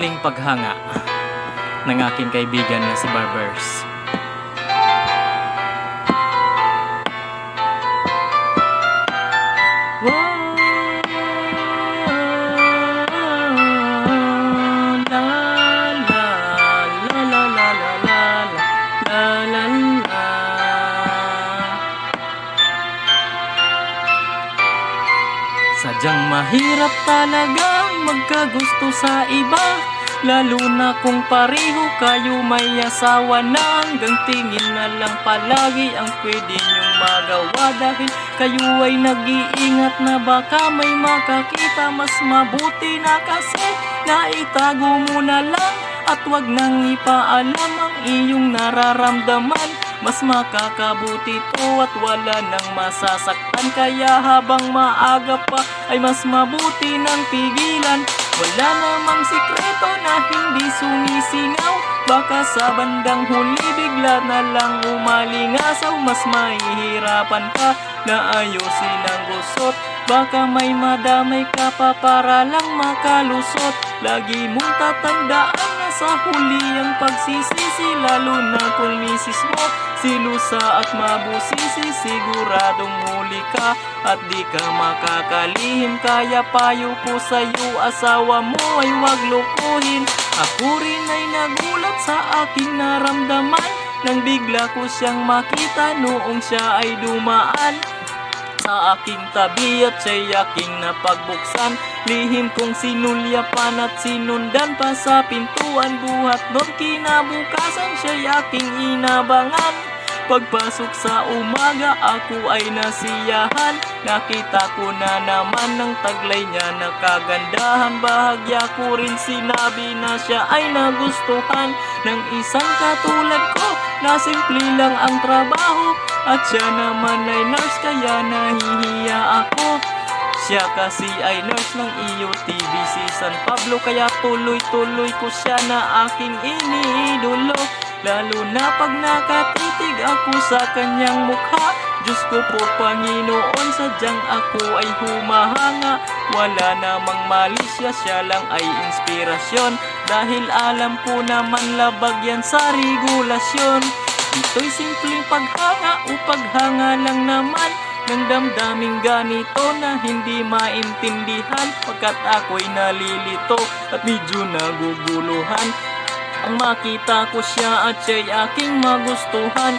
maikling paghanga ng aking kaibigan na si Barbers. Sadyang mahirap talaga magkagusto sa iba Lalo na kung pareho kayo may asawa na. Hanggang tingin na lang palagi ang pwede nyong magawa. Dahil kayo ay nag-iingat na baka may makakita Mas mabuti na. Kasi na mo na lang At wag nang ipaalam ang iyong nararamdaman mas makakabuti to at wala nang masasaktan. Kaya habang maaga pa ay mas mabuti nang pigilan. Wala namang sikreto na hindi sumisingaw. Baka sa bandang huli bigla na lang umalingasaw. Mas mahihirapan ka na ayusin ang gusot. Baka may madamay ka pa para lang makalusot. Lagi mong tatandaan na sa huli ang pagsisisi Lalo na kung misis mo Silusa at mabusisi Siguradong huli ka. At di ka makakalihim Kaya payo ko sa'yo Asawa mo ay wag lukuhin Ako rin ay nagulat sa aking naramdaman Nang bigla ko siyang makita Noong siya ay dumaan. Sa aking tabi at siya'y aking napagbuksan Lihim kong sinulyapan at sinundan pa sa pintuan. Buhat doon kinabukasan siya'y aking inabangan Pagpasok sa umaga ako ay nasiyahan. Nakita ko na naman ng taglay niya. Na kagandahan Bahagya ko rin. Sinabi na siya ay nagustuhan Ng isang katulad ko na simple lang ang trabaho. At siya naman ay nurse kaya nahihiya ako. Siya kasi ay nurse ng EUTBC San Pablo Kaya tuloy-tuloy ko siya na aking iniidolo Lalo na pag nakatitig ako sa kanyang mukha. Diyos ko po Panginoon sadyang ako ay humahanga. Wala namang mali siya, siya lang ay inspirasyon. Dahil alam ko naman labag yan sa regulasyon. Ito'y simpleng paghanga o paghanga lang naman. Ng damdaming ganito na hindi maintindihan. Pagkat ako'y nalilito at medyo naguguluhan Ang makita ko siya at siya'y aking magustuhan.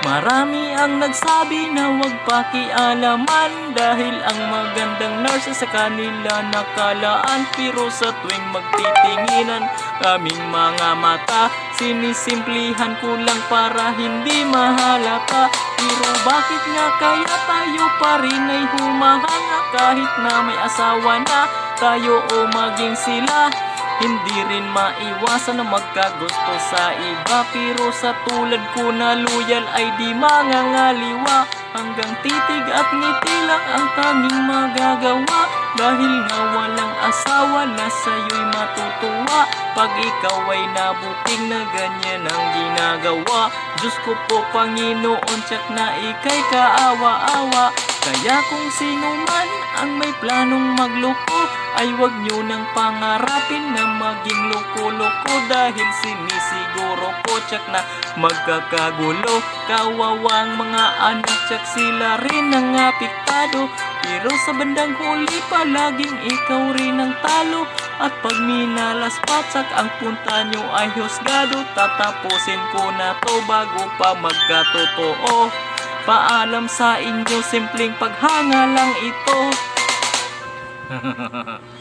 Marami ang nagsabi na wag pakialaman Dahil ang magandang nurse sa kanila nakalaan. Pero sa tuwing magtitinginan kaming mga mata Sinisimplihan ko lang para hindi mahalata. Pero bakit nga kaya tayo pa rin ay humahanga Kahit na may asawa na? Tayo o maging sila hindi rin maiwasan na magkagusto sa iba Pero sa tulad ko na loyal ay di mangangaliwa. Hanggang titig at ngiti lang ang tanging magagawa. Dahil nga walang asawa na sa'yo'y matutuwa. Pag ikaw ay nabuking na ganyan ang ginagawa. Diyos ko po Panginoon, tsak na ikay kaawa-awa Kaya kung sino man ang may planong magloko Ay wag nyo nang pangarapin na maging loko-loko Dahil sinisiguro ko tsak na magkakagulo. Kawawang mga anak tsak sila rin ang apiktado Pero sa bandang huli palaging ikaw rin ang talo. At pag minalaspat tsak ang punta nyo ay husgado. Tatapusin ko na to bago pa magkatotoo Paalam sa inyo, simpleng paghanga lang ito.